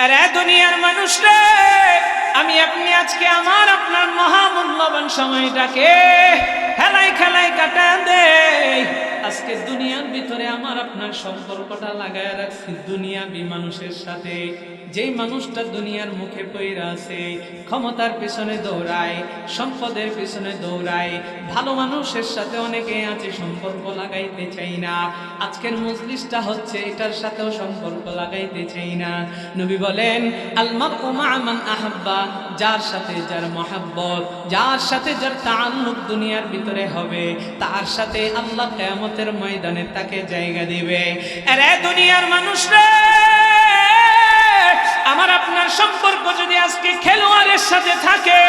আরে দুনিয়ার মানুষ রে, আমি আপনি আজকে আমার আপনার মহামূল্যবান সময়টাকে খেলায় খেলায় কাটা দেই আজকে দুনিয়ার ভিতরে আমার আপনার সম্পর্কটা লাগায় রাখছি, দুনিয়াবি মানুষের সাথে। যেই মানুষটা দুনিয়ার মুখে পইরা আছে, ক্ষমতার পিছনে দৌড়ায়, সম্পদের পিছনে দৌড়ায়, ভালো মানুষের সাথে অনেকে আছে সম্পর্ক লাগাইতে চাই না। আজকের মজলিসটা হচ্ছে এটার সাথেও সম্পর্ক লাগাইতে চাই না। নবী বলেন আলমার মান আহাব্বা, যার সাথে যার মহাব্বত, যার সাথে যার তাল্লুক দুনিয়ার ভিতরে হবে, তার সাথে আল্লাহ কেয়ামতের ময়দানে তাকে জায়গা দিবে। আরে দুনিয়ার মানুষ রে আমার আপনার সম্পর্ক যদি আজকে খেলোয়াড়ের সাথে থাকে,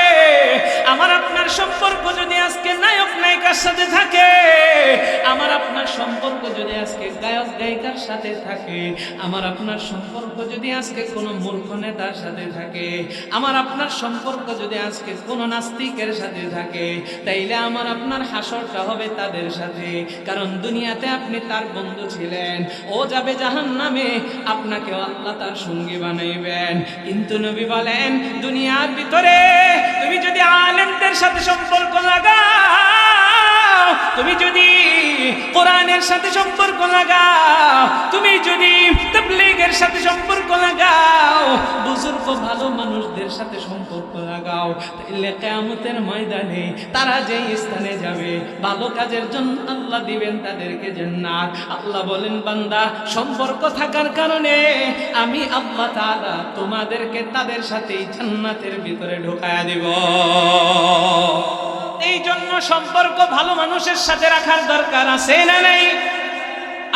আমার আপনার সম্পর্ক যদি আজকে নায়ক নায়িকার সাথে থাকে, আমার আপনার সম্পর্ক যদি আজকে গায়ক গায়িকার সাথে থাকে, আমার আপনার সম্পর্ক যদি আজকে কোনো মূর্খ নেতার সাথে থাকে, আমার আপনার সম্পর্ক যদি আজকে কোনো নাস্তিকের সাথে থাকে, তাইলে আমার আপনার হাসরটা হবে তাদের সাথে। কারণ দুনিয়াতে আপনি তার বন্ধু ছিলেন, ও যাবে জাহান নামে আপনাকেও আল্লাহ তার সঙ্গী বানাইবেন কিন্তু নবী বলেন দুনিয়ার ভিতরে তুমি যদি আলেমদের সাথে সম্পর্ক লাগাও কোরআনের সাথে সম্পর্ক লাগাও। তুমি যদি তবলিগের সাথে সম্পর্ক লাগাও, বুজুর্গ ভালো মানুষদের সাথে সম্পর্ক লাগাও, তাইলে কেয়ামতের ময়দানে তারা যে স্থানে যাবে, ভালো কাজের জন্য আল্লাহ দিবেন তাদেরকে জান্নাত। আল্লাহ বলেন, বান্দা, সম্পর্ক থাকার কারণে আমি আল্লাহ তাআলা তোমাদেরকে তাদের সাথেই জান্নাতের ভিতরে ঢোকায়া দিব। এই জন্য সম্পর্ক ভালো মানুষের সাথে রাখার দরকার আছে না নাই?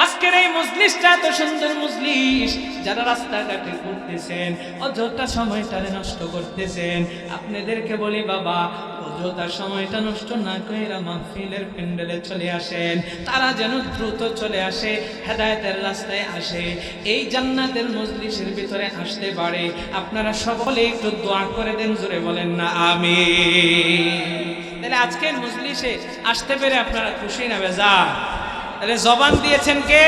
আজকের এই মজলিসটা এত সুন্দর মজলিস, যারা রাস্তাঘাটে ঘুরতেছেন, অযথা সময়টারে নষ্ট করতেছেন, আপনাদেরকে বলি বাবা, অযথা সময়টা নষ্ট না কইরা মাহফিলের প্যান্ডেলে চলে আসেন। তারা যেন দ্রুত চলে আসে, হেদায়েতের রাস্তায় আসে, এই জান্নাতের মজলিসের ভিতরে আসতে পারে। আপনারা সকলে একটু দোয়া করে দেন, জোরে বলেন না আমি তাহলে আজকের মজলিসে আসতে পেরে আপনারা খুশি না বেজা তাহলে জবান দিয়েছেন কে?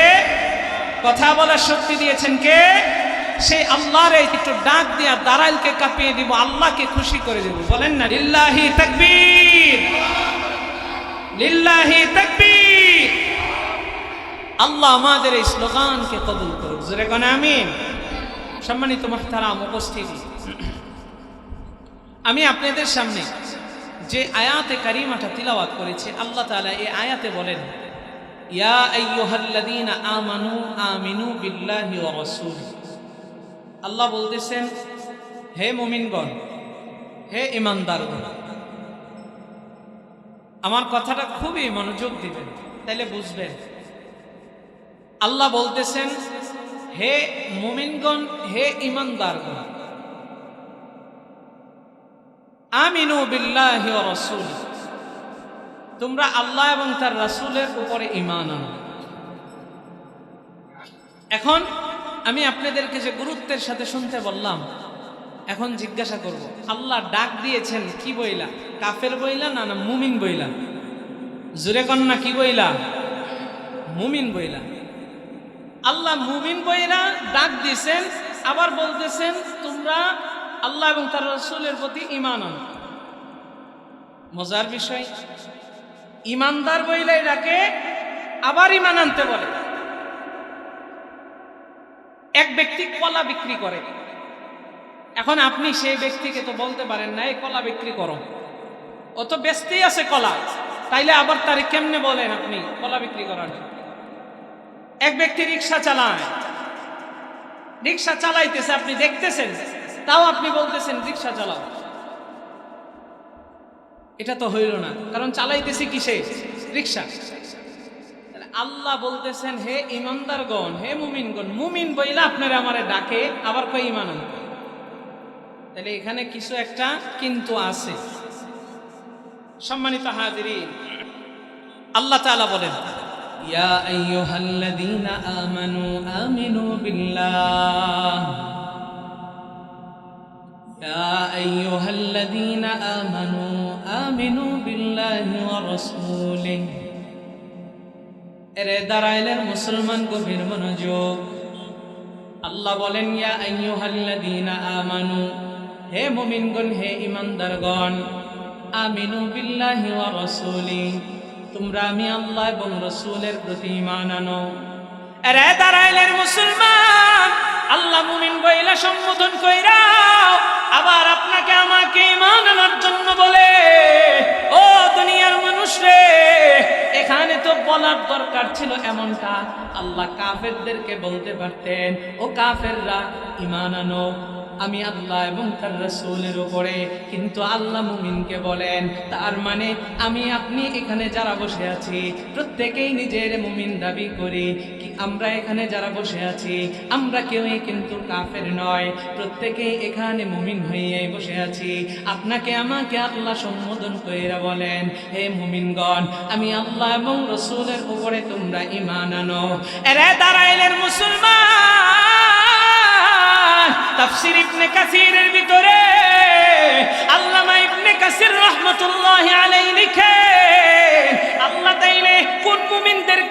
কথা বলার শক্তি দিয়েছেন কে? সেই আল্লাহর এই একটু ডাক দিয়া দাঁড়াইলকে কাঁপিয়ে দিব, আল্লাহকে খুশি করে দিব। বলেন না, লিল্লাহি তাকবীর লিল্লাহি তাকবীর। আল্লাহ আমাদের এই স্লোগানকে কবুল করুক। জোরে কোন, আমিন। সম্মানিত মহতারাম, উপস্থিতি। আমি আপনাদের সামনে যে আয়াতে কারিমাটা তিলাওয়াত করেছে, আল্লাহ তালা এই আয়াতে বলেন, ইয়া আমানু আমিনু আল্লাহ বলতেছেন, হে মুমিনগণ, হে ইমানদারগণ আমার কথাটা খুবই মনোযোগ দিবেন, তাইলে বুঝবেন। আল্লাহ বলতেছেন, হে মুমিনগণ, হে ইমানদারগণ আমিনু বিল্লাহি রাসূলি। তোমরা আল্লাহ এবং তার রাসূলের উপরে ইমান আনো। এখন আমি আপনাদেরকে যে গুরুত্বের সাথে শুনতে বললাম, এখন জিজ্ঞাসা করব, আল্লাহ ডাক দিয়েছেন কি বইলা? কাফের বইলা না না মুমিন বইলা? জুরে কন্যা, কি বইলা? মুমিন বইলা। আল্লাহ মুমিন বইলা ডাক দিয়েছেন, আবার বলতেছেন, তোমরা আল্লাহ এবং তার রসুলের প্রতি ইমান আনো। মজার বিষয় ইমানদার বইলে ডাকে আবার ইমান আনতে বলে। এক ব্যক্তি কলা বিক্রি করে। এখন আপনি সেই ব্যক্তিকে তো বলতে পারেন না, এই কলা বিক্রি করো। ও তো ব্যস্তেই আছে কলা। তাইলে আবার তারে কেমনে বলেন আপনি কলা বিক্রি করার এক ব্যক্তি রিক্সা চালায়। রিক্সা চালাইতেছে, আপনি দেখতেছেন তাও আপনি বলতেছেন রিক্সা চালাও। এটা তো হইল না। কারণ চালাইতেছি কিসে? রিক্সা আল্লাহ বলতেছেন, হে ইমানদারগণ, হে মুমিনগণ, মুমিন বইলা আপনারা আমারে ডাকে, আবার কই ইমান তাহলে এখানে কিছু একটা কিন্তু আছে। সম্মানিত হাজিরি আল্লাহ তাআলা বলেন, ইয়া আইয়ুহাল্লাযীনা আমানু, আমিনু বিল্লাহ। يا أيها الذين آمنوا آمنوا بالله ورسوله এরে দাঁড়াইলেন মুসলমান গভীর মনোযোগ আল্লাহ বলেন ইয়া আইয়ুহাল্লাযীনা আমানু হে মুমিনগণ হে ঈমানদারগণ আমিনু বিল্লাহি ওয়া রাসূলি তোমরা আমি আল্লাহ এবং রাসূলের প্রতি ঈমান আনো এরে দাঁড়াইলের মুসলমান আল্লাহ মুমিন কইলা সম্বোধন কইরাও আবার আপনাকে আমাকে মানানোর আনার জন্য বলে, ও দুনিয়ার মানুষ রে, এখানে তো বলার দরকার ছিল এমনটা। আল্লাহ কাফেরদেরকে বলতে পারতেন, ও কাফেররা, ইমান আনো। আমি আল্লাহ এবং তার রসুলের উপরে। কিন্তু আল্লাহ মুমিনকে বলেন, তার মানে আমি আপনি এখানে যারা বসে আছি, প্রত্যেকেই নিজের মুমিন দাবি করি। কি আমরা এখানে যারা বসে আছি, আমরা কেউই কিন্তু কাফের নয়। প্রত্যেকেই এখানে মুমিন হয়ে বসে আছি। আপনাকে আমাকে আল্লাহ সম্বোধন কইরা বলেন, হে মুমিনগণ, আমি আল্লাহ এবং রসুলের উপরে তোমরা ইমান আনো। এরে দাঁড়াইলেন মুসলমান!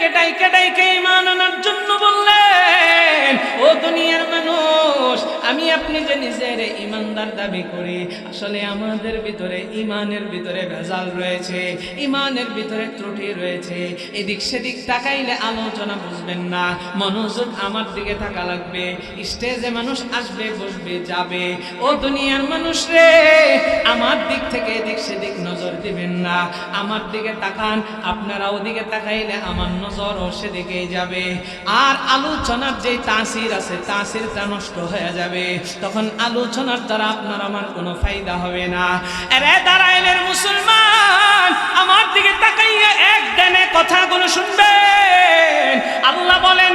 ডাইকে ডাইকে কে আনার জন্য বললেন ও দুনিয়ার মানুষ আমি আপনি যে নিজের ইমানদার দাবি করি, আসলে আমাদের ভিতরে ইমানের ভিতরে ভেজাল রয়েছে, ইমানের ভিতরে ত্রুটি রয়েছে। এদিক সেদিক তাকাইলে আলোচনা বুঝবেন না, মনোযোগ আমার দিকে থাকা লাগবে। স্টেজে মানুষ আসবে, বসবে, যাবে। ও দুনিয়ার মানুষ রে, আমার দিক থেকে এদিক সেদিক নজর দিবেন না। আমার দিকে তাকান আপনারা ওদিকে তাকাইলে আমার নজর ও সেদিকেই যাবে। আর আলোচনার যে তাসির আছে, তাসিরটা নষ্ট হয়ে যাবে। তখন আলোচনার দ্বারা আপনার আমার কোনো ফায়দা হবে না। আরে দাঁড়াইলের মুসলমান, আমার দিকে তাকাইয়া এক দেনে কথাগুলো শুনবেন। আল্লাহ বলেন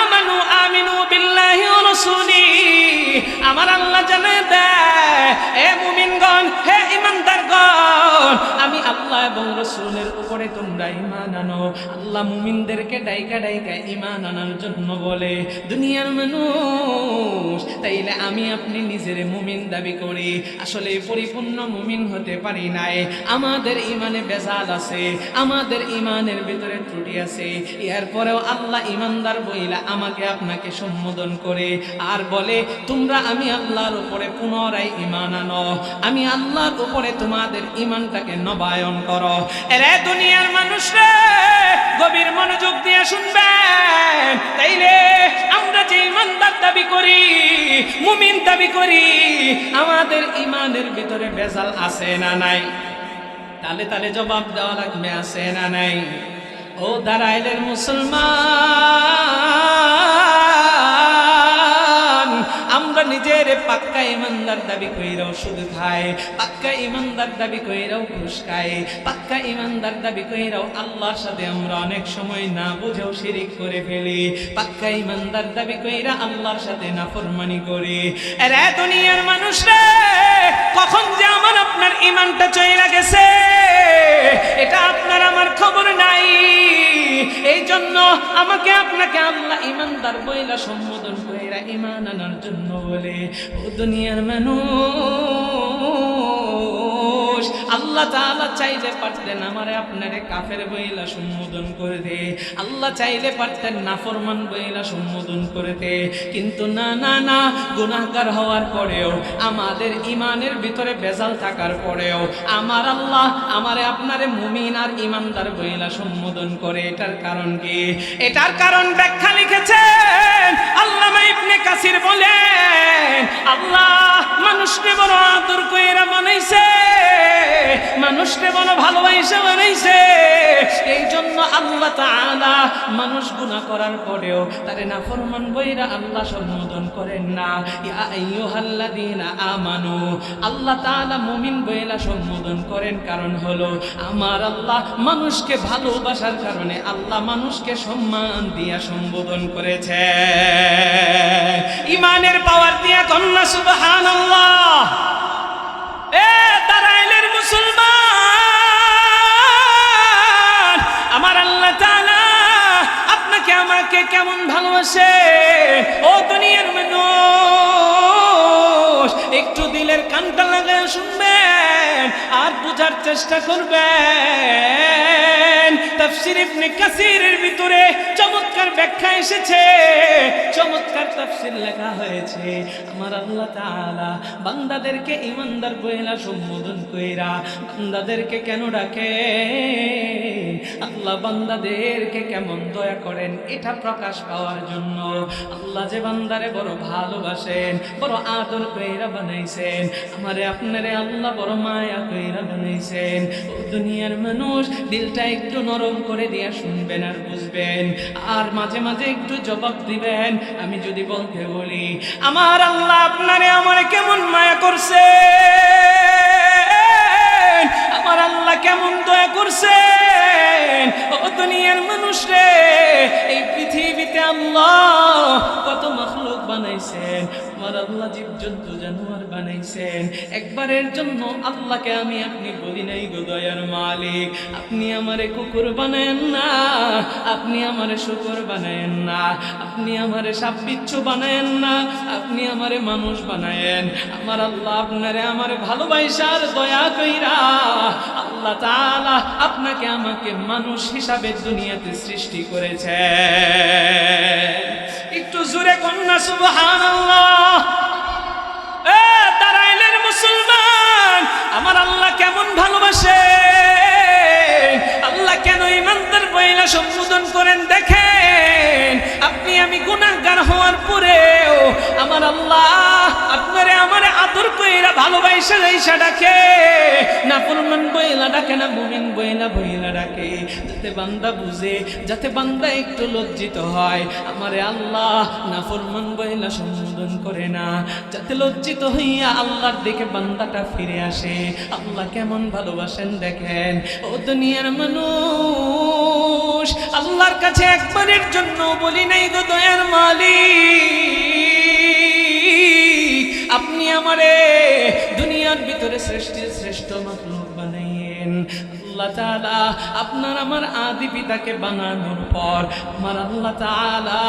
আমানু আমিনু বিল্লাহি ওয়া আমার আল্লাহ জানে দেয় এ মুমিনগণ, হে ইমানদারগণ আমি আল্লাহ এবং রসুলের উপরে তোমরা ইমান আনো। আল্লাহ মুমিনদেরকে ডাইকা ডাইকা ইমান আনার জন্য বলে, দুনিয়ার মানুষ, তাইলে আমি আপনি নিজের মুমিন দাবি করি। আসলে পরিপূর্ণ মুমিন হতে পারি নাই। আমাদের ইমানে বেজাল আছে, আমাদের ইমানের ভিতরে ত্রুটি আছে। এরপরেও আল্লাহ ইমানদার বইলা আমাকে আপনাকে সম্বোধন করে আর বলে, তোমরা আমি আল্লাহর উপরে পুনরায় ইমান আনো। আমি আল্লাহর উপরে তোমাদের ইমানটাকে নবায়ন করো। এরে দুনিয়ার মানুষরা, গভীর মনোযোগ দিয়ে শুনবেন তাইলে আমরা যে ইমানদার দাবি করি, মুমিন দাবি করি, আমাদের ইমানের ভিতরে বেজাল আছে না নাই? তালে তালে জবাব দেওয়া লাগবে, আছে না নাই? ও দাঁড়াইলের মুসলমান, আমরা নিজের পাক্কা ইমানদার দাবি কইরাও শুধু খাই, পাক্কা ইমানদার দাবি কইরাও ঘুষ খাই, পাক্কা ইমানদার দাবি কইরাও আল্লাহর সাথে আমরা অনেক সময় না বুঝেও শিরিক করে ফেলি, পাক্কা ইমানদার দাবি কইরা আল্লাহর সাথে না নাফরমানি করি। এরে দুনিয়ার মানুষ রে কখন যে আমার আপনার ইমানটা চলে গেছে? এটা আপনার আমার খবর নাই। এই জন্য আমাকে আপনাকে আল্লাহ ইমানদার বইলা সম্বোধন কইরা ইমান আনার জন্য বলে, ও দুনিয়ার মানুষ আল্লাহ তাআলা চাইলে পারতেন আমারে আপনারে কাফের বইলা সম্বোধন করে দে আল্লাহ চাইলে পারতেন নাফরমান বইলা সম্বোধন করে দে কিন্তু না না না, গুনাহগার হওয়ার পরেও, আমাদের ইমানের ভিতরে বেজাল থাকার পরেও, আমার আল্লাহ আমারে আপনারে মুমিন আর ইমানদার বইলা সম্বোধন করে। এটার কারণ কি? এটার কারণ ব্যাখ্যা লিখেছেন আল্লামা ইবনে কাসির বলেন, আল্লাহ মানুষকে বড় আদর কইরা বানাইছে। মানুষকে বড় ভালোবাসে বানাইছে। এই জন্য আল্লাহ তাআলা মানুষ গুনাহ করার পরেও তারে নাফরমান বইরা আল্লাহ সম্বোধন করেন না। ইয়া আমানু, আল্লাহ তাআলা মুমিন বইলা সম্বোধন করেন। কারণ হলো আমার আল্লাহ মানুষকে ভালোবাসার কারণে আল্লাহ মানুষকে সম্মান দিয়া সম্বোধন করেছে। ইমানের পাওয়ার দিয়া কন্যা সুবহানাল্লাহ। দাঁড়াইলের মুসলমান। আমার আল্লাহ তাআলা আপনাকে আমাকে কেমন ভালোবাসে? ও দুনিয়ার মানুষ, একটু দিলের কানটা লাগায় শুনবেন আর বুঝার চেষ্টা করবেন। তাফসির ইবনে কাসিরের ভিতরে ব্যাখ্যা এসেছে। চমৎকার তাফসির লেখা হয়েছে। আমার আল্লাহ তাআলা বান্দাদেরকে ইমানদার বইলা সম্বোধন কইরা বান্দাদেরকে কেন ডাকে? আল্লাহ বান্দাদেরকে কেমন দয়া করেন এটা প্রকাশ পাওয়ার জন্য। আল্লাহ যে বান্দারে বড় ভালোবাসেন, বড় আদর কইরা বানাইছেন, আমারে আপনারে আল্লাহ বড় মায়া কইরা বানাইছেন। ও দুনিয়ার মানুষ, দিলটা একটু নরম করে দিয়া শুনবেন আর বুঝবেন। আর মাঝে মাঝে একটু জবাব দিবেন, আমি যদি বলতে বলি, আমার আল্লাহ আপনারে আমার কেমন মায়া করছে আমার আল্লাহ কেমন দয়া করছে ও দুনিয়ার মানুষ রে, এই পৃথিবীতে আল্লাহ কত মখলুক বানাইছেন। আমার আল্লাহ জীবজন্তু জানোয়ার বানাইছেন। একবারের জন্য আল্লাহকে আমি আপনি বলি নাই গো দয়ার মালিক। আপনি আমারে কুকুর বানায়েন না, আপনি আমারে শুকর বানায়েন না, আপনি আমারে সাপ বিচ্ছু বানায়েন না, আপনি আমারে মানুষ বানায়েন। আমার আল্লাহ আপনারে আমার ভালোবাসার দয়া কইরা আল্লাহ তাআলা আপনাকে আমাকে মানুষ হিসাবে দুনিয়াতে সৃষ্টি করেছে একটু জোরে কন্যা সুবহানাল্লাহ। বইলা সম্বোধন করেন, দেখেন, আপনি আমি গুনাহগার হওয়ার পরেও আমার আল্লাহ আপনারে আমার আদর কইরা ভালোবাসা যাইসা ডাকে। না ফুরমান বইলা ডাকে, না মুমিন বইলা বইলা ডাকে। যাতে বান্দা বুঝে, যাতে বান্দা একটু লজ্জিত হয়। আমারে আল্লাহ না ফুরমান বইলা সম্বোধন করে না। যাতে লজ্জিত হইয়া আল্লাহর দিকে বান্দাটা ফিরে আসে। আল্লাহ কেমন ভালোবাসেন দেখেন। ও দুনিয়ার মানুষ, আল্লাহর কাছে একবারের জন্য বলি নাই গো দয়ার মালিক। আপনি আমারে দুনিয়ার ভিতরে শ্রেষ্ঠের শ্রেষ্ঠ মাতলুক বানাইয়েন। আল্লাহ তাআলা আপনার আমার আদি পিতাকে বানানোর পর আমার আল্লাহ তাআলা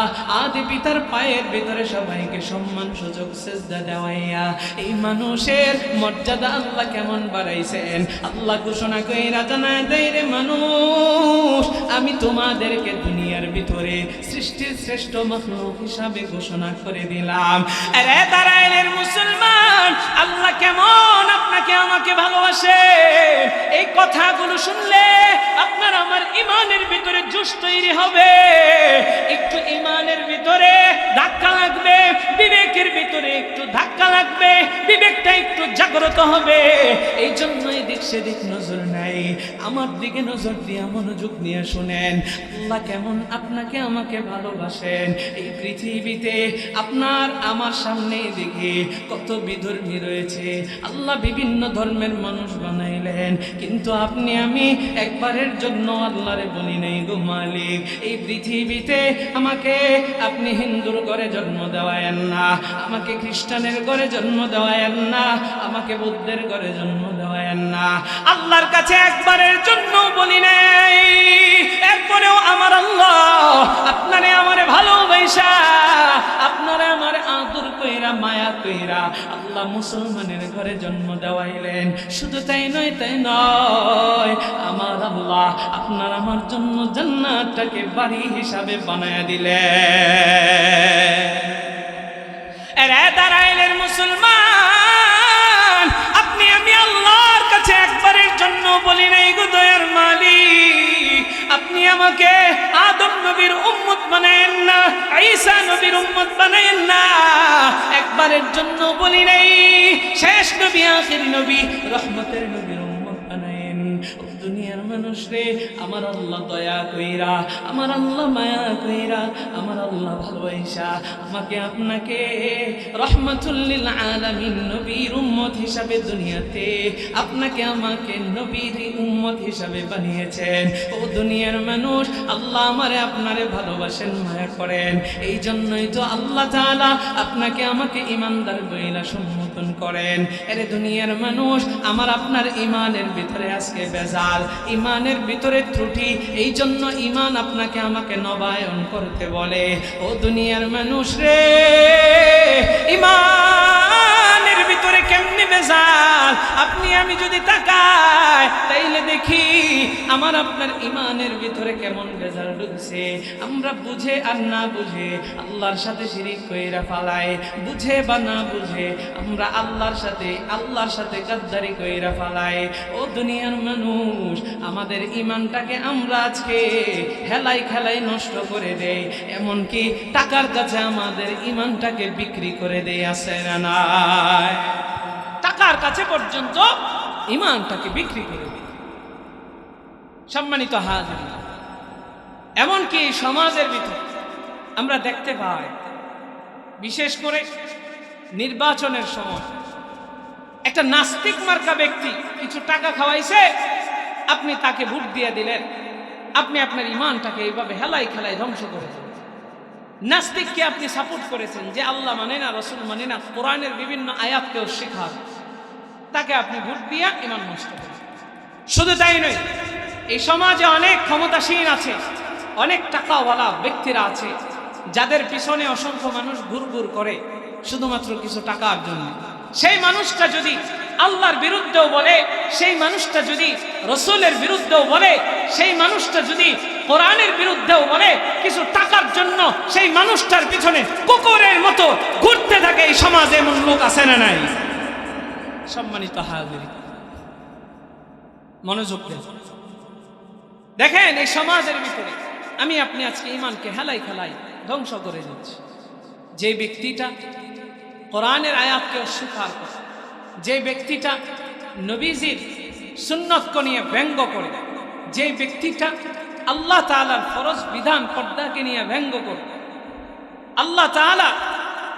আদি পিতার পায়ের ভিতরে সবাইকে সম্মান, সুযোগ, সেজদা দেওয়াইয়া এই মানুষের মর্যাদা আল্লাহ কেমন বাড়াইছেন? আল্লাহ ঘোষণা কইরা জানায় দেয় রে মানুষ, আমি তোমাদেরকে দুনিয়ার ভিতরে সৃষ্টির শ্রেষ্ঠ মখলুক হিসাবে ঘোষণা করে দিলাম। মুসলমান, আল্লাহ কেমন আপনাকে আমাকে ভালোবাসে? এই কথাগুলো শুনলে আপনার আমার ইমানের ভিতরে জুস তৈরি হবে। একটু ইমানের ভিতরে ধাক্কা লাগবে, বিবেকের ভিতরে একটু ধাক্কা লাগবে, বিবেকটা একটু জাগ্রত হবে। এই জন্য এদিক সেদিক নজর নাই। আমার দিকে নজর দিয়ে মনোযোগ নিয়ে শুনেন। আল্লাহ কেমন আপনাকে আমাকে ভালোবাসেন। এই পৃথিবীতে আপনার আমার সামনে দিকে কত বিধর্মী রয়েছে। আল্লাহ বিভিন্ন ধর্মের মানুষ বানাইলেন। কিন্তু আপনি আমি একবারের জন্য আল্লাহরে বলি নাই গো মালিক। এই পৃথিবীতে আমাকে আপনি হিন্দুর ঘরে জন্ম দেওয়ায়েন না, আমাকে খ্রিস্টানের ঘরে জন্ম দেওয়ায়েন না, আমাকে বুদ্ধের ঘরে জন্ম দেওয়ায়েন না। আল্লাহর কাছে একবারের জন্য বলি নাই। এরপরেও আমার আল্লাহ আপনারে আমারে ভালোবাসা, আপনারে আমার আদর কইরা, মায়া কইরা আল্লাহ মুসলমানের ঘরে জন্ম দেওয়াইলেন। শুধু তাই নয় তাই নয়। আমার আল্লাহ আপনার আমার জন্য জান্নাতটাকে বাড়ি হিসাবে বানায়া এরে দাঁড়াইলেন মুসলমান, আপনি আমি আল্লাহর কাছে একবারের জন্য বলি নাই আপনি আমাকে আদম নবীর উম্মত বানায়েন না, ঈসা নবীর উম্মত বানায়েন না, একবারের জন্য বলি নাই। শেষ নবী, আখির নবী, রহমতের নবীর মানুষ রে। আমার আল্লাহ দয়া কইরা, আমার আল্লাহ মায়া কইরা, আমার আল্লাহ ভালোবাসা। আমাকে আপনাকে রহমাতুল্লিল আলামিন নবীর উম্মত হিসাবে দুনিয়াতে, আপনাকে আমাকে নবীর উম্মত হিসাবে বানিয়েছেন। ও দুনিয়ার মানুষ, আল্লাহ আমারে আপনারে ভালোবাসেন, মায়া করেন। এই জন্যই তো আল্লাহ তাআলা আপনাকে আমাকে ইমানদার বইলা সম্বোধন করেন। এরে দুনিয়ার মানুষ, আমার আপনার ইমানের ভিতরে আজকে বেজাল ইমানের ভিতরে ত্রুটি এই জন্য ইমান আপনাকে আমাকে নবায়ন করতে বলে। ও দুনিয়ার মানুষ রে ইমানের ভিতরে কেমনি বেজাল আপনি আমি যদি তাকাই আমার আপনার ইমানের ভিতরে কেমন বেজার ঢুকছে। আমরা বুঝে আর না বুঝে আল্লাহর সাথে শিরিক কইরা ফালায় বুঝে বা না বুঝে আমরা আল্লাহর সাথে আল্লাহর সাথে গাদ্দারি কইরা ফালায় ও দুনিয়ার মানুষ, আমাদের ইমানটাকে আমরা আজকে হেলাই খেলাই নষ্ট করে দেই। এমনকি টাকার কাছে আমাদের ইমানটাকে বিক্রি করে দেই, আছে না নাই? টাকার কাছে পর্যন্ত ইমানটাকে বিক্রি করে সম্মানিত হাজির, এমনকি সমাজের ভিতরে আমরা দেখতে পাই, বিশেষ করে নির্বাচনের সময় একটা নাস্তিক মার্কা ব্যক্তি কিছু টাকা খাওয়াইছে, আপনি তাকে ভোট দিয়ে দিলেন, আপনি আপনার ইমানটাকে এইভাবে হেলাই খেলাই ধ্বংস করেছেন নাস্তিককে আপনি সাপোর্ট করেছেন যে আল্লাহ মানে না, রসুল মানে না, কোরআনের বিভিন্ন আয়াতকেও শেখার তাকে আপনি ভোট দিয়া ইমান করেছেন শুধু তাই নয়, এই সমাজে অনেক ক্ষমতাসীন আছে, অনেক টাকাওয়ালা ব্যক্তিরা আছে, যাদের পিছনে অসংখ্য মানুষ ঘুরঘুর করে, শুধুমাত্র কিছু টাকার জন্য। সেই মানুষটা যদি আল্লাহর বিরুদ্ধেও বলে, সেই মানুষটা যদি রসুলের বিরুদ্ধেও বলে, সেই মানুষটা যদি কোরআনের বিরুদ্ধেও বলে, কিছু টাকার জন্য সেই মানুষটার পিছনে কুকুরের মতো ঘুরতে থাকে, এই সমাজে এমন লোক আছে না নাই? সম্মানিত হাজির, মনোযোগ দেখেন এই সমাজের ভিতরে, আমি আপনি আজকে ইমানকে হেলাই খেলাই ধ্বংস করে দিচ্ছি। যে ব্যক্তিটা কোরআনের আয়াতকে অস্বীকার করে যে ব্যক্তিটা নবীজির সুন্নতকে নিয়ে ব্যঙ্গ করে, যে ব্যক্তিটা আল্লাহ তাআলার ফরজ বিধান পর্দাকে নিয়ে ব্যঙ্গ করে, আল্লাহ তাআলা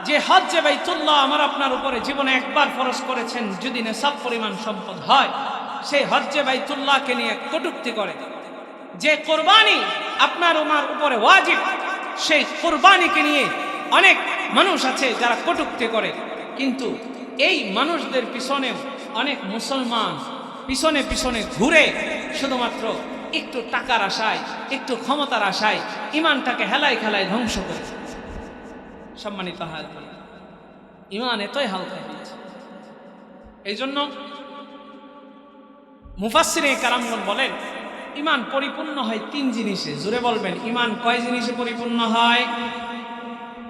যে হজ হজ্জে বাইতুল্লাহ আমার আপনার উপরে জীবনে একবার ফরজ করেছেন, যদি নেশাব পরিমাণ সম্পদ হয় সেই হজ্জে বাইতুল্লাহকে নিয়ে কটুক্তি করে। যে কোরবানি আপনার উমার উপরে ওয়াজিব, সেই কোরবানিকে নিয়ে অনেক মানুষ আছে যারা কটুক্তি করে। কিন্তু এই মানুষদের পিছনে অনেক মুসলমান পিছনে পিছনে ঘুরে শুধুমাত্র একটু টাকার আশায়, একটু ক্ষমতার আশায় ইমানটাকে হেলায় খেলায় ধ্বংস করে সম্মানিত হাত ইমান এতই হালকা হয়েছে এই জন্য মুফাসিরে কারামগন বলেন, ইমান পরিপূর্ণ হয় তিন জিনিসে। জুড়ে বলবেন, ইমান কয় জিনিসে পরিপূর্ণ হয়?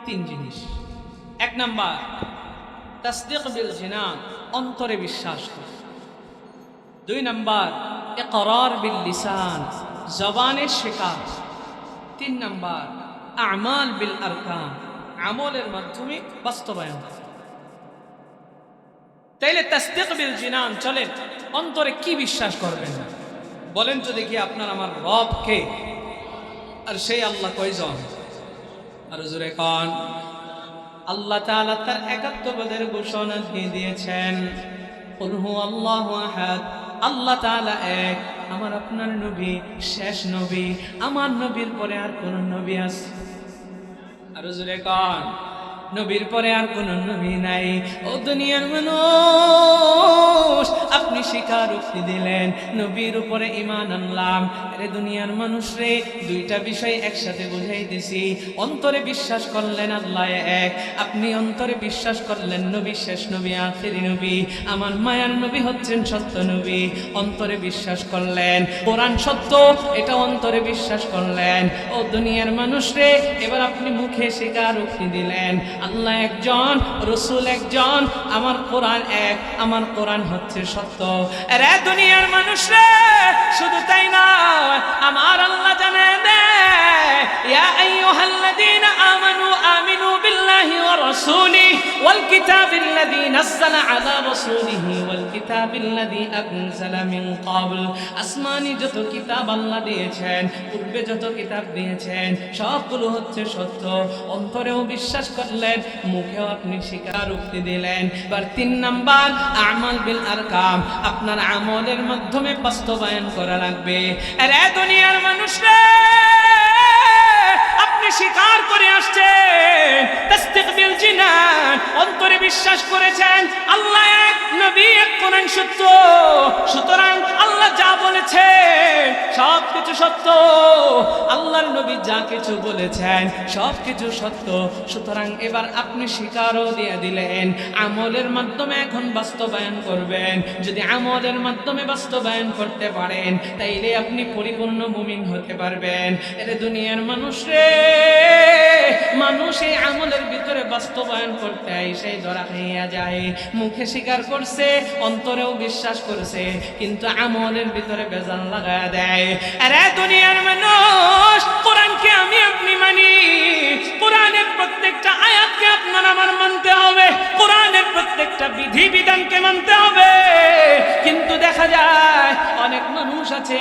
তিন জিনিস। এক নাম্বার তাসদিক বিল জিনান, অন্তরে বিশ্বাস করা। দুই নাম্বার, ইকরার বিল লিসান জবানে স্বীকার তিন নাম্বার, আমাল বিল আরকান, আমলের মাধ্যমে বাস্তবায়ন তাইলে তাসদিক বিল জিনান চলেন, অন্তরে কি বিশ্বাস করবেন? বলেন তো দেখি আপনার আমার রব কে? আর সেই আল্লাহ কয়জন? আর জুরে কন। আল্লাহ তাআলা তার একাত্মবাদের ঘোষণা দিয়ে দিয়েছেন। কুল হু আল্লাহু আহাদ। আল্লাহ তাআলা এক। আমার আপনার নবী, শেষ নবী। আমার নবীর পরে আর কোন নবী আছে। আর জুরে কন। নবীর পরে আর কোন নবী নাই। ও দুনিয়ার মানুষ, আপনি স্বীকারোক্তি দিলেন, নবীর উপরে ইমান আনলাম। রে দুনিয়ার মানুষ রে, দুইটা বিষয় একসাথে বুঝাইতেছি অন্তরে বিশ্বাস করলেন আল্লাহ এক, আপনি অন্তরে বিশ্বাস করলেন নবী শেষ নবী, আখেরি নবী। আমার মায়ার নবী হচ্ছেন সত্য নবী। অন্তরে বিশ্বাস করলেন, কোরআন সত্য, এটা অন্তরে বিশ্বাস করলেন। ও দুনিয়ার মানুষ রে, এবার আপনি মুখে শিকার স্বীকারোক্তি দিলেন। আল্লাহ একজন, রসুল একজন, আমার কোরআন এক, আমার কোরআন হচ্ছে সত্য। রে দুনিয়ার মানুষ রে শুধু তাই না, আমার আল্লাহ জানে ইয়া আইয়ুহাল্লাযীনা আমানু আমিনু বিল্লাহি ওয়া রাসূলিহি ওয়াল কিতাবিল্লাযী নাযালা আলা রাসূলিহি ওয়াল কিতাবিল্লাযী আনজালা মিন ক্বাবল। আসমানি যত কিতাব আল্লাহ দিয়েছেন, পূর্বে যত কিতাব দিয়েছেন, সবগুলো হচ্ছে সত্য। অন্তরেও বিশ্বাস করলেন মুখেও আপনি শিকার স্বীকারোক্তি দিলেন। এবার তিন নাম্বার, আমল বিল আর কাম আপনার আমলের মাধ্যমে বাস্তবায়ন করা লাগবে। আরে দুনিয়ার মানুষ আপনি স্বীকার করে আসছেন। অন্তরে বিশ্বাস করেছেন, আল্লাহ এক, নবী এক, কোরআন সত্য। সুতরাং আল্লাহ যা বলেছে সব কিছু সত্য। আল্লাহর নবী যা কিছু বলেছেন সব কিছু সত্য। সুতরাং এবার আপনি স্বীকারও দিয়ে দিলেন, আমলের মাধ্যমে এখন বাস্তবায়ন করবেন। যদি আমলের মাধ্যমে বাস্তবায়ন করতে পারেন, তাইলে আপনি পরিপূর্ণ মুমিন হতে পারবেন। এরে দুনিয়ার মানুষ রে, মানুষ এই আমলের ভিতরে বাস্তবায়ন করতে সেই ধরা খাইয়া যায়। মুখে স্বীকার করছে, অন্তরেও বিশ্বাস করছে, কিন্তু আমলের ভিতরে বেজান লাগায় দেয়। আরে দুনিয়ার মানুষ, কোরআনকে আমি আপনি মানি, কোরআনের প্রত্যেকটা আয়াতকে আপনার আমার মানতে হবে, কোরআনের প্রত্যেকটা বিধি বিধানকে মানতে হবে। কিন্তু দেখা যায়, অনেক মানুষ আছে,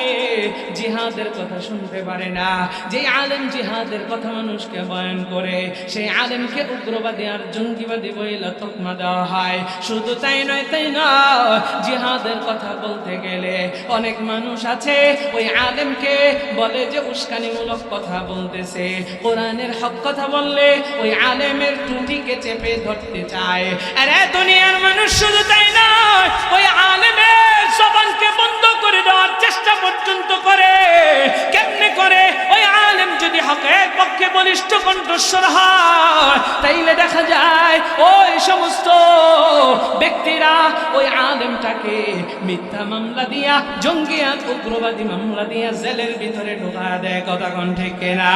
জিহাদের কথা শুনতে পারে না। যে আলেম জিহাদের কথা মানুষকে বয়ান করে, সেই আলেমকে উগ্রবাদী আর জঙ্গিবাদী বইলা তকমা দেওয়া হয়। শুধু তাই নয় তাই নয় জিহাদের কথা বলতে গেলে অনেক মানুষ আছে, ওই আলেমকে বলে যে উস্কানিমূলক কথা বলতেছে। কোরআনের হক কথা বললে ওই আলেমের ত্রুটিকে চেপে ধরতে চায়। আরে দুনিয়ার মানুষ শুধু তাই নয়, ওই আলেমের জবানকে বন্ধ করে দেওয়ার চেষ্টা পর্যন্ত করে। কেমনে করে? ওই আলেম যদি হকের পক্ষে বলিষ্ঠ কণ্ঠস্বর হয়, তাইলে দেখা যায় ওই সমস্ত ব্যক্তিরা ওই আলেমটাকে মিথ্যা মামলা দিয়া জঙ্গিয়া উগ্রবাদী মামলা দিয়া জেলের ভিতরে ঢোকা দেয় কথা কোন ঠিক না